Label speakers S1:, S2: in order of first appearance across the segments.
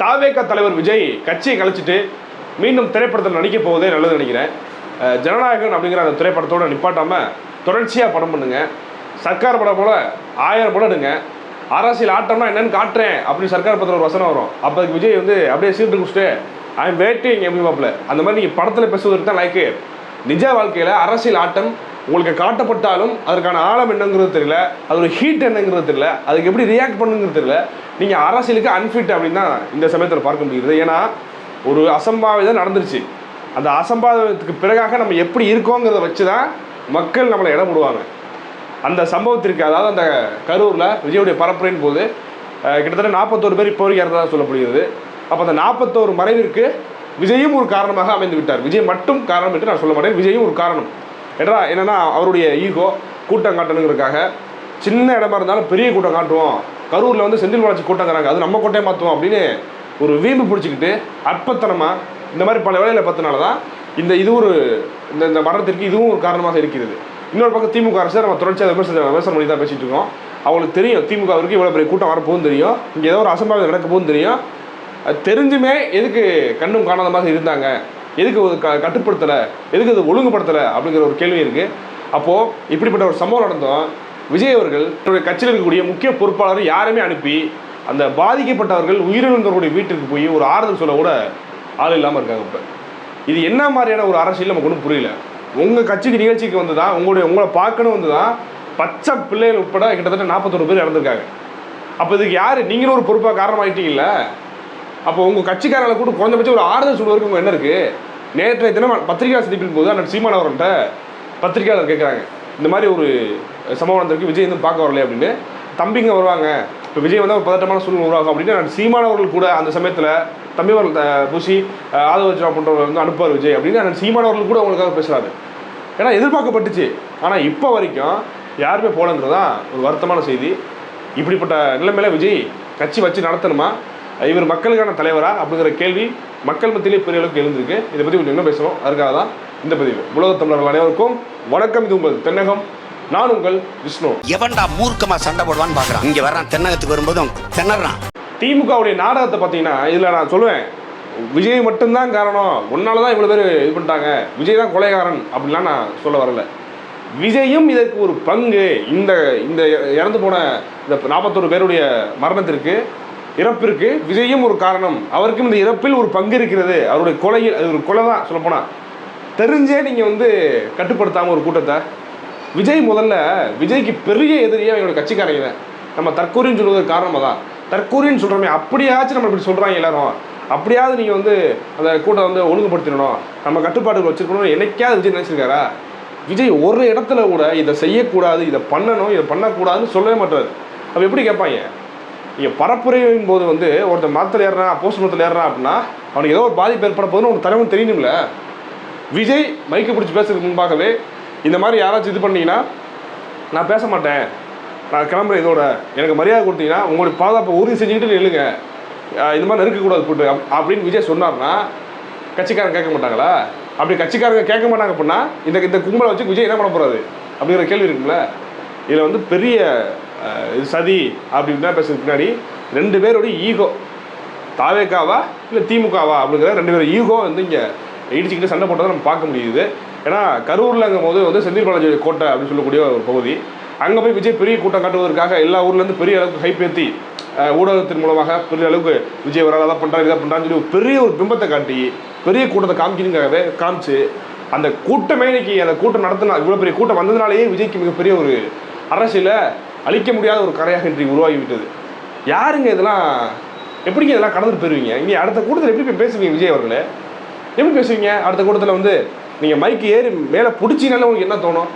S1: தாவேக தலைவர் விஜய் கட்சியை கழிச்சிட்டு மீண்டும் திரைப்படத்தில் நடிக்க போவதே நல்லது நினைக்கிறேன். ஜனநாயகன் அப்படிங்கிற அந்த திரைப்படத்தோடு நிப்பாட்டாமல் தொடர்ச்சியாக படம் பண்ணுங்க. சர்க்கார் படம் போல் ஆயிரம் படம் எடுங்க. அரசியல் ஆட்டம்னா என்னென்னு காட்டுறேன் அப்படின்னு சர்க்கார் படத்தில் ஒரு வசனம் வரும். அப்போ அதுக்கு விஜய் வந்து அப்படியே சீட்டு குடிச்சிட்டு ஐ எம் வெயிட்டிங் எப்படி மாப்பிள்ள. அந்த மாதிரி நீங்கள் படத்தில் பேசுவதற்கு தான் லைக்கு நிஜ வாழ்க்கையில் அரசியல் ஆட்டம் உங்களுக்கு காட்டப்பட்டாலும் அதற்கான ஆழம் என்னங்கிறது தெரியல அது ஒரு ஹீட் என்னங்கிறது தெரியல அதுக்கு எப்படி ரியாக்ட் பண்ணுங்கிறது தெரியல. நீங்கள் அரசியலுக்கு அன்ஃபிட் அப்படின்னு தான் இந்த சமயத்தில் பார்க்க முடியுது. ஏன்னா ஒரு அசம்பாவிதம் நடந்துருச்சு. அந்த அசம்பாவிதத்துக்கு பிறகாக நம்ம எப்படி இருக்கோங்கிறத வச்சு தான் மக்கள் நம்மளை இடம் விடுவாங்க அந்த சம்பவத்திற்கு அதாவது அந்த கரூரில் விஜயுடைய பரப்புரையின் போது கிட்டத்தட்ட நாற்பத்தோரு பேர் இப்போ வரைக்கும் இறந்ததாக சொல்லப்படுகிறது. அப்போ அந்த நாற்பத்தோரு மறைவிற்கு விஜயும் ஒரு காரணமாக அமைந்து விட்டார் விஜய் மட்டும் காரணம் என்று நான் சொல்ல மாட்டேன். விஜயும் ஒரு காரணம். ஏன்னா என்னன்னா அவருடைய ஈகோ கூட்டம் காட்டணுங்கிறதுக்காக சின்ன இடமா இருந்தாலும் பெரிய கூட்டம் காட்டுவோம். கரூரில் வந்து செந்தில் பாலாஜி கூட்டங்கிறாங்க. அது நம்ம கோட்டையை மாற்றுவோம் அப்படின்னு ஒரு வீம்பு பிடிச்சிக்கிட்டு அற்பத்தனமாக இந்த மாதிரி பல வேலையில் பார்த்தனால தான் இந்த இது ஒரு இந்த இந்த மரணத்திற்கு இதுவும் ஒரு காரணமாக இருக்கிறது. இன்னொரு பக்கம் திமுக அரசு நம்ம தொடர்ச்சியாக விமர்சனம் விமர்சனம் பண்ணி தான் பேசிகிட்டு இருக்கோம். அவங்களுக்கு தெரியும் திமுகவிற்கு இவ்வளோ பெரிய கூட்டம் வரப்போகுதுன்னு தெரியும். இங்கே ஏதோ ஒரு அசம்பாவிதம் நடக்க போகுதுன்னு தெரியும். அது தெரிஞ்சுமே எதுக்கு கண்ணும் காணாத மாதிரி இருந்தாங்க. எதுக்கு ஒரு க கட்டுப்படுத்தலை? எதுக்கு அது ஒழுங்குபடுத்தலை? அப்படிங்கிற ஒரு கேள்வி இருக்குது அப்போது இப்படிப்பட்ட ஒரு சம்பவம் நடந்தோம். விஜய் அவர்கள் தன்னுடைய கட்சியில் இருக்கக்கூடிய முக்கிய பொறுப்பாளர் யாருமே அனுப்பி அந்த பாதிக்கப்பட்டவர்கள் உயிரிழந்தவர்களுடைய வீட்டுக்கு போய் ஒரு ஆறுதல் சொல்ல கூட ஆள் இல்லாமல் இருக்காங்க இப்போ. இது என்ன மாதிரியான ஒரு அரசியல் நமக்கு ஒன்றும் புரியல. உங்கள் கட்சிக்கு நிகழ்ச்சிக்கு வந்து தான் உங்களுடைய உங்களை பார்க்கணும் வந்து தான் பச்சை பிள்ளைகள் உட்பட கிட்டத்தட்ட நாற்பத்தொரு பேர் இறந்துருக்காங்க. அப்போ இதுக்கு யார்? நீங்களும் ஒரு பொறுப்பாக காரணமாகிட்டீங்கல்ல அப்போ உங்கள் கட்சிக்காரங்களை கூட குறைஞ்சபட்சம் ஒரு ஆறுதல் சொல்வதற்கு உங்கள் என்ன இருக்குது நேற்றைய தினம் பத்திரிகை சந்திப்பின் போது அண்ணன் சீமான் அவர்கள்ட்ட பத்திரிகையாளர் கேட்குறாங்க இந்த மாதிரி ஒரு சம்பவம் நடந்திருக்கு விஜய் வந்து பார்க்க வரல அப்படின்னு. தம்பிங்க வருவாங்க. இப்போ விஜய் வந்து ஒரு பதட்டமான சூழ்நிலை உருவாகும் அப்படின்னு நான் கூட அந்த சமயத்தில் தம்பிவர்கள் த- பூசி அஹ், ஆதவர்ஜனா போன்றவர்கள் வந்து அனுப்புவார் விஜய் அப்படின்னு நான் சீமானவர்கள் கூட அவங்களுக்காக பேசுகிறாரு ஏன்னா எதிர்பார்க்கப்பட்டுச்சு. ஆனால் இப்போ வரைக்கும் யாருமே போலங்கிறது தான் ஒரு வருத்தமான செய்தி. இப்படிப்பட்ட நிலைமையில விஜய் கட்சி வச்சு நடத்தணுமா? இவர் மக்களுக்கான தலைவரா அப்படிங்கிற கேள்வி மக்கள் மத்தியிலே பெரிய அளவுக்கு எழுந்திருக்கு. இதை பற்றி கொஞ்சம் இன்னும் பேசணும். அதுக்காக தான் இந்த பதிவு. உலக தமிழர்கள் அனைவருக்கும் வணக்கம். இது உங்கள் தென்னகம். நான் உங்கள் விஷ்ணு.
S2: எவன்டா மூர்க்கமா சண்டை போடுவான்னு பாக்குறான். இங்க வர்றான் தென்னகத்துக்கு வரும்போது திணறான்.
S1: திமுகவுடைய நாடகத்தை பார்த்தீங்கன்னா இதில் நான் சொல்லுவேன். விஜய் மட்டும்தான் காரணம். உன்னால தான் இவ்வளோ பேர் இது பண்ணிட்டாங்க. விஜய் தான் கொலைகாரன் அப்படிலாம் நான் சொல்ல வரல. விஜயும் இதற்கு ஒரு பங்கு. இந்த இந்த இறந்து போன இந்த நாற்பத்தொரு பேருடைய மரணத்திற்கு இறப்பிற்கு விஜயும் ஒரு காரணம். அவருக்கும் இந்த இறப்பில் ஒரு பங்கு இருக்கிறது. அவருடைய கொலையில் அது ஒரு கொலை தான் சொல்லப்போனால் தெரிஞ்சே நீங்கள் வந்து கட்டுப்படுத்தாமல் ஒரு கூட்டத்தை விஜய் முதல்ல விஜய்க்கு பெரிய எதிரியே எங்களோட கட்சிக்காரங்க தான் நம்ம தற்கூரின்னு சொல்வதற்கு காரணமாக தான் தற்கூரின்னு சொல்கிறோமே அப்படியாச்சும் நம்ம இப்படி சொல்கிறாங்க எல்லாரும். அப்படியாவது நீங்கள் வந்து அந்த கூட்டம் வந்து ஒழுங்குபடுத்திடணும். நம்ம கட்டுப்பாடுகள் வச்சுருக்கணும் என்னைக்காவது விஜய் நினச்சிருக்காரா? விஜய் ஒரு இடத்துல கூட இதை செய்யக்கூடாது இதை பண்ணணும் இதை பண்ணக்கூடாதுன்னு சொல்லவே மாட்டார். அப்போ எப்படி கேட்பாங்க? இங்கே பரப்புரையின் போது வந்து ஒருத்தன் மரத்தில் ஏறுறான் போஸ்ட் மரத்தில் ஏறுறான் அப்படின்னா அவனுக்கு ஏதோ ஒரு பாதிப்பு ஏற்பட போதுன்னு ஒரு தலைவன் தெரியணும்ல? விஜய் மைக்கை பிடிச்சி பேசுறதுக்கு முன்பாகவே இந்த மாதிரி யாராச்சும் இது பண்ணிங்கன்னா நான் பேச மாட்டேன். நான் கிளம்புறேன் இதோட. எனக்கு மரியாதை கொடுத்தீங்கன்னா உங்களுடைய பாதுகாப்பை உறுதி செஞ்சுக்கிட்டு நில்லுங்க. இந்த மாதிரி நெருக்கக்கூடாது போட்டு அப்படின்னு விஜய் சொன்னார்னா கட்சிக்காரங்க கேட்க மாட்டாங்களா? அப்படி கட்சிக்காரங்க கேட்க மாட்டாங்க அப்படின்னா இந்த இந்த கும்பலை வச்சு விஜய் என்ன பண்ண போகிறாரு அப்படிங்கிற கேள்வி இருக்குல்ல இதில் வந்து பெரிய இது சதி அப்படின்னு தான் பேசுறதுக்கு பின்னாடி ரெண்டு பேருடைய ஈகோ தாவேக்காவா இல்லை திமுகவா அப்படிங்கிற ரெண்டு பேரும் ஈகோ வந்து இங்கே இடிச்சுக்கிட்டு சண்டை போட்டதை நம்ம பார்க்க முடியுது. ஏன்னா கரூர்லங்கும் போது வந்து செந்தில் பாலாஜி கோட்டை அப்படின்னு சொல்லக்கூடிய ஒரு பகுதி. அங்கே போய் விஜய் பெரிய கூட்டம் காட்டுவதற்காக எல்லா ஊர்லேருந்து பெரிய அளவுக்கு ஹைப்பேத்தி ஊடகத்தின் மூலமாக பெரிய அளவுக்கு விஜய் வர அதை பண்ணுறாரு இதை பண்ணுறான்னு சொல்லி ஒரு பெரிய ஒரு பிம்பத்தை காட்டி பெரிய கூட்டத்தை காமிக்கணுங்காகவே காமிச்சு அந்த கூட்டமே இன்னைக்கு அந்த கூட்டம் நடத்தினா இவ்வளோ பெரிய கூட்டம் வந்ததுனாலேயே விஜய்க்கு மிகப்பெரிய ஒரு அரசியலை அழிக்க முடியாத ஒரு கரையாக இன்றைக்கு உருவாகிவிட்டது. யாருங்க இதெல்லாம் எப்படிங்க இதெல்லாம் கடந்துட்டு போயிருவீங்க? இனி அடுத்த கூட்டத்தில் எப்படி போய் பேசுவீங்க விஜய் அவர்களே? எப்படி பேசுவீங்க? அடுத்த கூட்டத்தில் வந்து நீங்கள் மைக்கு ஏறி மேலே பிடிச்சினால உங்களுக்கு என்ன தோணும்?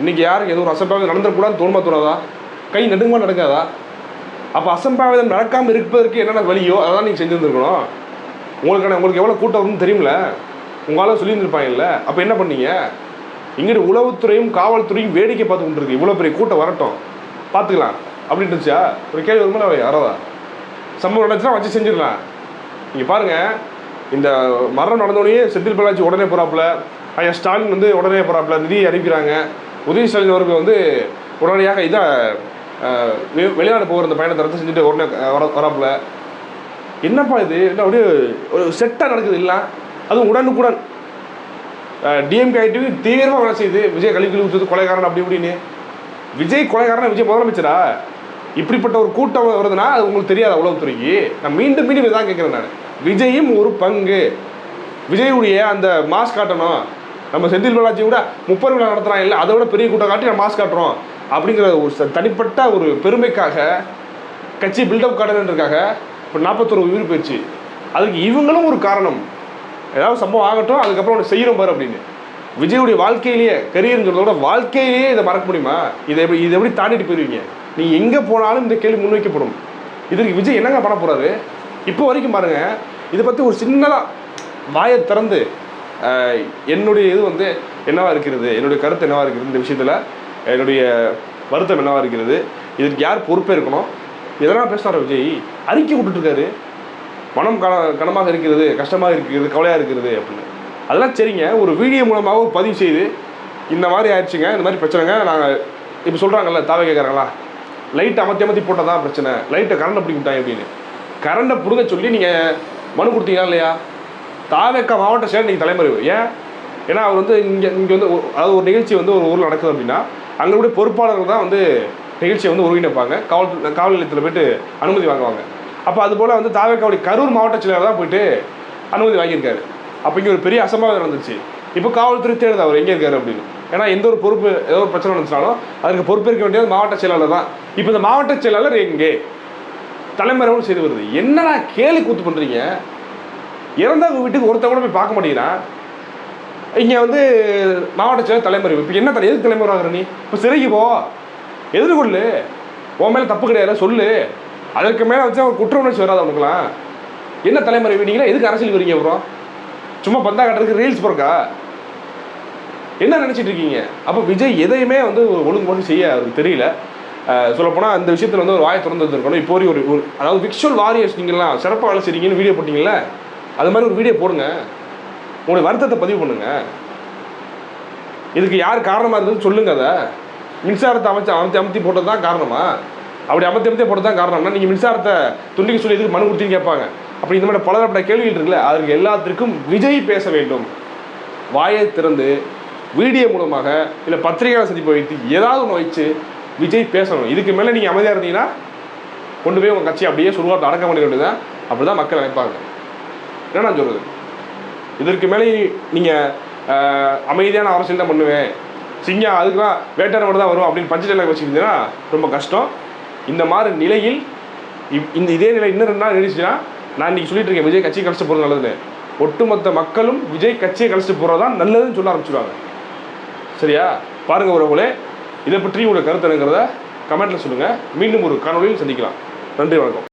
S1: இன்றைக்கி யாருக்கு எதுவும் ஒரு அசம்பாவிதம் நடந்துடக்கூடாதுன்னு தோணுமா தோணாதா? கை நடுங்குமா நடக்காதா? அப்போ அசம்பாவிதம் நடக்காமல் இருப்பதற்கு என்னென்ன வழியோ அதெல்லாம் நீங்கள் செஞ்சுருந்துருக்கணும். உங்களுக்கான உங்களுக்கு எவ்வளோ கூட்டம் வரும்னு தெரியுமில்ல உங்களால் சொல்லியிருந்துருப்பாங்கல்ல? அப்போ என்ன பண்ணீங்க? இங்கிட்டு உளவுத்துறையும் காவல்துறையும் வேடிக்கை பார்த்து கொண்டிருக்கு. இவ்வளோ பெரிய கூட்டம் வரட்டும். பார்த்துக்கலாம். அப்படின்னு இருந்துச்சா? ஒரு கேள்வி வருமா? யாராவதா? சம்பவம் நடந்துச்சுன்னா வச்சு செஞ்சிடலாம். நீங்கள் பாருங்கள் இந்த மரணம் நடந்தோடனே செந்தில் பாலாஜி உடனே போகிறாப்புல ஐயா ஸ்டாலின் வந்து உடனே போகிறாப்புல நிதி அனுப்பிக்கிறாங்க உதய ஸ்டாலின் அவர்கள் வந்து உடனடியாக இதாக வெ- வெளிநாடு போகிற அந்த பயணத்தை ரத்து செஞ்சுட்டு உடனே வர வராப்புல. என்னப்பா இது? என்ன அப்படியே ஒரு செட்டாக நடக்குது இல்லை அதுவும் உடனுக்குடன். டிஎம்கே ஐடிவி தீவிரமாக வேலை செய்யுது. விஜய் கழிவு கழிவு ஊற்றுறது கொலைகாரன் அப்படி இப்படின்னு. விஜய் கொலைகாரன் விஜய் முதலமைச்சரா? இப்படிப்பட்ட ஒரு கூட்டம் வருதுன்னா அது உங்களுக்கு தெரியாது உளவுத்துறைக்கு. நான் மீண்டும் மீண்டும் இதான் கேட்குறேன் நான். விஜயும் ஒரு பங்கு. விஜயுடைய அந்த மாஸ்க் காட்டணும். நம்ம செந்தில் பாலாஜி கூட முப்பது விழா நடத்துகிறான் இல்லை அதை விட பெரிய கூட்டம் காட்டி நம்ம மாஸ்க் காட்டுறோம். அப்படிங்கிற ஒரு தனிப்பட்ட ஒரு பெருமைக்காக கட்சி பில்டப் காட்டணுன்றதுக்காக இப்போ நாற்பத்தொரு உயிர் போயிடுச்சு அதுக்கு இவங்களும் ஒரு காரணம். ஏதாவது சம்பவம் ஆகட்டும் அதுக்கப்புறம் ஒன்று செய்கிறோம் பாரு அப்படின்னு. விஜயுடைய வாழ்க்கையிலேயே கரியருங்கிறத விட வாழ்க்கையிலேயே இதை மறக்க முடியுமா? இதை எப்படி இதை எப்படி தாண்டிட்டு போயிருவீங்க? நீ எங்கே போனாலும் இந்த கேள்வி முன்வைக்கப்படும். இதற்கு விஜய் என்னங்க பண்ண போகிறாரு இப்போ வரைக்கும் பாருங்கள் இதை பற்றி ஒரு சின்னதாக வாயை திறந்து என்னுடைய இது வந்து என்னவாக இருக்கிறது? என்னுடைய கருத்து என்னவாக இருக்கிறது? இந்த விஷயத்தில் என்னுடைய வருத்தம் என்னவாக இருக்கிறது? இதற்கு யார் பொறுப்பே இருக்கணும்? இதெல்லாம் பேசுகிறார் விஜய்? அறிக்கை விட்டுட்டுருக்காரு மனம் கன கனமாக இருக்கிறது கஷ்டமாக இருக்கிறது கவலையாக இருக்கிறது அப்படின்னு. அதெல்லாம் சரிங்க. ஒரு வீடியோ மூலமாக ஒரு பதிவு செய்து இந்த மாதிரி ஆயிடுச்சுங்க இந்த மாதிரி பிரச்சனைங்க நாங்கள் இப்போ சொல்கிறாங்கல்ல தாவை கேட்குறாங்களா லைட் அமர்த்தி அமர்த்தி போட்டால் தான் பிரச்சனை. லைட்டை கரண்டை பிடிக்க விட்டாங்க அப்படின்னு கரண்டை பிடுங்க சொல்லி நீங்கள் மனு கொடுத்தீங்களா இல்லையா? தாவேக்கா மாவட்ட செயல் நீங்கள் தலைமறைவு. ஏன்? ஏன்னா அவர் வந்து இங்கே இங்கே வந்து அதாவது ஒரு நிகழ்ச்சி வந்து ஒரு ஊரில் நடக்குது அப்படின்னா அங்கே பொறுப்பாளர்கள் தான் வந்து நிகழ்ச்சியை வந்து ஒருங்கிணைப்பாங்க. காவல் காவல் நிலையத்தில் போயிட்டு அனுமதி வாங்குவாங்க. அப்போ அது போல் வந்து தாவேக்காவுடைய கரூர் மாவட்ட செயலாளர் தான் போயிட்டு அனுமதி வாங்கியிருக்காரு. அப்போ இங்கே ஒரு பெரிய அசம்பாவிதம் நடந்துச்சு. இப்போ காவல்துறை தேடுது அவர் எங்கே இருக்காரு அப்படின்னு. ஏன்னா எந்த ஒரு பொறுப்பு ஏதோ ஒரு பிரச்சனை நடந்துச்சாலும் அதுக்கு பொறுப்பேற்க வேண்டியது மாவட்ட செயலாளர் தான். இப்போ இந்த மாவட்ட செயலாளர் எங்கே? தலைமறைவோடு செய்து வருது. என்னடா கேலி கூத்து பண்ணுறீங்க இறந்தவங்க வீட்டுக்கு ஒருத்தவங்க கூட போய் பார்க்க மாட்டேங்கிறான் இங்கே வந்து மாவட்ட செயலர் தலைமறைவு இப்போ என்ன தலை எதுக்கு தலைமுறை ஆகுற நீ? இப்போ சிறைக்கு போ. எதிர்கொள்ளு உன் மேலே தப்பு கிடையாது சொல்லு. அதற்கு மேலே வச்சு அவன் குற்ற உணர்ச்சி வராது அவனுக்குலாம் என்ன தலைமறைவு நீங்களா எதுக்கு அரசியல் வரீங்க அப்புறம்? சும்மா பந்தா கட்டுறதுக்கு ரீல்ஸ் போறக்கா என்ன நினச்சிட்டு இருக்கீங்க அப்போ விஜய் எதையுமே வந்து ஒழுங்கு ஒன்று செய்ய அவருக்கு தெரியல. சொல்லப்போனால் அந்த விஷயத்தில் வந்து ஒரு வாயை திறந்து வந்திருக்கணும் இப்போ ஒரு ஒரு அதாவது விக்ஷுவல் வாரியர்ஸ் நீங்களாம் சிறப்பாக வேலை செய்றீங்கன்னு வீடியோ போட்டிங்கல்ல? அது மாதிரி ஒரு வீடியோ போடுங்க. உங்களுடைய வருத்தத்தை பதிவு பண்ணுங்க. இதுக்கு யார் காரணமாக இருந்தது சொல்லுங்க அதை. மின்சாரத்தை அமைச்சு அமைத்து அமைத்தி போட்டது தான் காரணமா? அப்படி அமர்த்தி அமைத்தி போட்டது தான் காரணம்னா நீங்கள் மின்சாரத்தை துண்டிக்க சொல்லி எதுக்கு மனு கொடுத்தீங்கன்னு கேட்பாங்க. அப்படி இந்த மாதிரி பலதரப்பட்ட கேள்விகள் இருக்குல்ல அதற்கு எல்லாத்திற்கும் விஜய் பேச வேண்டும். வாயை திறந்து வீடியோ மூலமாக இல்லை பத்திரிகையாளர் சந்திப்பை வைத்து ஏதாவது ஒன்று வச்சு விஜய் பேசணும். இதுக்கு மேலே நீங்கள் அமைதியாக இருந்தீங்கன்னா கொண்டு போய் உங்கள் கட்சி அப்படியே சுருவாத்தை அடக்க பண்ண வேண்டியதான் அப்படி தான் மக்கள் நினைப்பாங்க. என்ன நான் சொல்கிறது இதற்கு மேலே நீங்கள் அமைதியான அரசியல் தான் பண்ணுவேன். சிங்கம் அதுக்கெல்லாம் வேட்டார மட்டும் தான் வரும் அப்படின்னு பஞ்சத்தில் வச்சுருந்தீங்கன்னா ரொம்ப கஷ்டம். இந்த மாதிரி நிலையில் இப்- இந்த இதே நிலை இன்னும் ரெண்டு நாள் நீடிச்சுன்னா நான் இன்னைக்கு சொல்லிட்டு இருக்கேன் விஜய் கட்சியை கழிச்சு போகிறது நல்லதுன்னு. ஒட்டுமொத்த மக்களும் விஜய் கட்சியை கழிச்சு போகிறது தான் நல்லதுன்னு சொல்ல ஆரம்பிச்சிடுவாங்க சரியா? பாருங்கள் உறவுகளே இதை பற்றி உங்களோட கருத்து என்னங்கிறத கமெண்ட்டில் சொல்லுங்கள் மீண்டும் ஒரு காணொலியில் சந்திக்கலாம். நன்றி வணக்கம்.